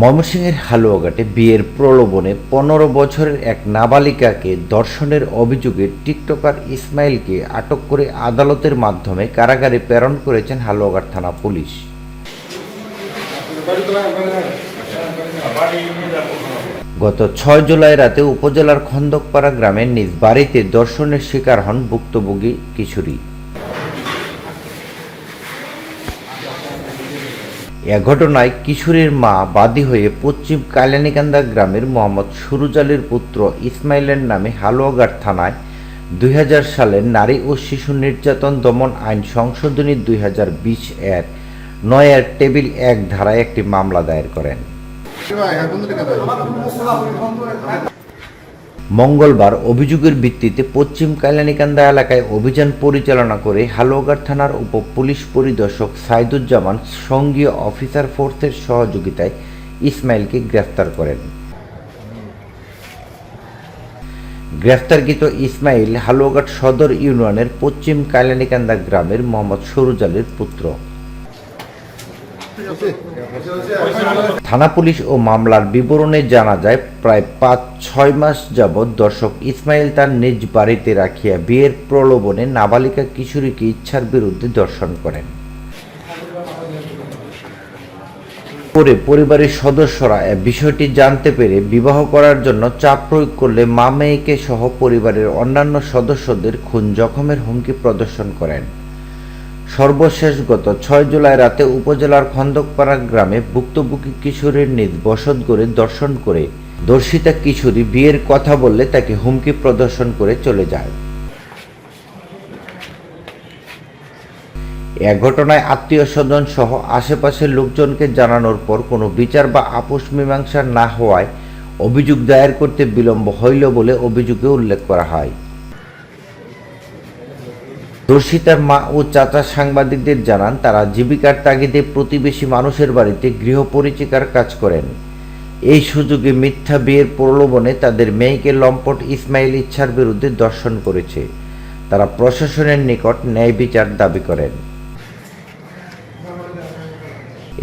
ময়মনসিংহের হালুয়াঘাটে বিয়ের প্রলোভনে পনেরো বছরের এক নাবালিকাকে ধর্ষণের অভিযোগে টিকটকার ইসমাইলকে আটক করে আদালতের মাধ্যমে কারাগারে প্রেরণ করেছেন হালুয়াঘাট থানা পুলিশ। গত ছয় জুলাই রাতে উপজেলার খন্দকপাড়া গ্রামের নিজ বাড়িতে দর্শনের শিকার হন ভুক্তভোগী কিশোরী। এ ঘটনায় কিশোরীর মা বাদী হয়ে পশ্চিম কালানিকান্দা গ্রামের মোহাম্মদ সুরুজ আলীর পুত্র ইসমাইলের নামে হালুয়াঘাট থানায় দুই সালের নারী ও শিশু নির্যাতন দমন আইন সংশোধনী দুই হাজার বিশ এর নয়ের টেবিল এক ধারায় একটি মামলা দায়ের করেন। মঙ্গলবার অভিযোগের ভিত্তিতে পশ্চিম কালানিকান্দা এলাকায় অভিযান পরিচালনা করে হালুয়াঘাট থানার উপ পুলিশ পরিদর্শক সাইদুজ্জামান সঙ্গীয় অফিসার ফোর্সের সহযোগিতায় ইসমাইলকে গ্রেফতার করেন। গ্রেফতারকৃত ইসমাইল হালুয়াঘাট সদর ইউনিয়নের পশ্চিম কালানিকান্দা গ্রামের মোহাম্মদ সরুজালের পুত্র। থানা পুলিশ ও মামলার বিবরণে জানা যায়, প্রায় পাঁচ, ছয় মাস যাবৎ দর্শক ইসমাইল তার নিজ বাড়িতে রাখিয়া বিয়ের প্রলোভনে নাবালিকা কিশোরীকে ইচ্ছার বিরুদ্ধে দর্শন করেন। পরে পরিবারের সদস্যরা বিষয়টি জানতে পেরে বিবাহ করার জন্য চাপ প্রয়োগ করলে মা মেয়েকে সহ পরিবারের অন্যান্য সদস্যদের খুন জখমের হুমকি প্রদর্শন করেন। সর্বশেষ গত ছয় জুলাই রাতে উপজেলার খন্দকপাড়া গ্রামে ভুক্তভোগী কিশোরীর নিজ বসত গড়ে দর্শন করে দর্শিতা কিশোরী বিয়ের কথা বললে তাকে হুমকি প্রদর্শন করে চলে যায়। এ ঘটনায় আত্মীয় স্বজন সহ আশেপাশের লোকজনকে জানানোর পর কোনো বিচার বা আপোষ মীমাংসা না হওয়ায় অভিযোগ দায়ের করতে বিলম্ব হইল বলে অভিযোগে উল্লেখ করা হয়। দর্শিতার মা ও চাচা সাংবাদিকদের জানান, তারা জীবিকার তাগিদে প্রতিবেশী মানুষের বাড়িতে গৃহপরিচিকার কাজ করেন। এই সুযোগে মিথ্যা বিয়ের প্রলোভনে তাদের মেয়েকে লম্পট ইসমাইল ইচ্ছার বিরুদ্ধে দর্শন করেছে। তারা প্রশাসনের নিকট ন্যায় বিচার দাবি করেন।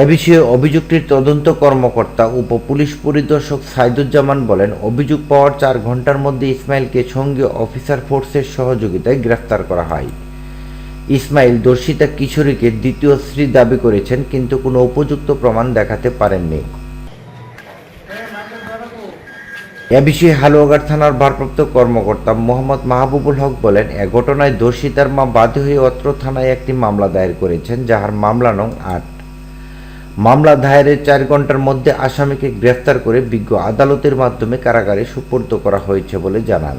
এ বিষয়ে অভিযোগটির তদন্ত কর্মকর্তা উপ পুলিশ পরিদর্শক সাইদুজ্জামান বলেন, অভিযোগ পাওয়ার চার ঘণ্টার মধ্যে ইসমাইলকে সঙ্গে অফিসার ফোর্সের সহযোগিতায় গ্রেফতার করা হয়। ইসমাইল দর্শিতা কিশোরীকে দ্বিতীয় স্ত্রী দাবি করেছেন, কিন্তু কোনো উপযুক্ত প্রমাণ দেখাতে পারেননি। এ বিষয়ে হালুয়াঘাট থানার ভারপ্রাপ্ত কর্মকর্তা মোহাম্মদ মাহবুবুল হক বলেন, এ ঘটনায় দর্শিতার মা বাধ্য হয়ে অত্র থানায় একটি মামলা দায়ের করেছেন, যাহার মামলা নং আট। মামলা দায়েরের চার ঘণ্টার মধ্যে আসামিকে গ্রেফতার করে বিজ্ঞ আদালতের মাধ্যমে কারাগারে সুপর্দ করা হয়েছে বলে জানান।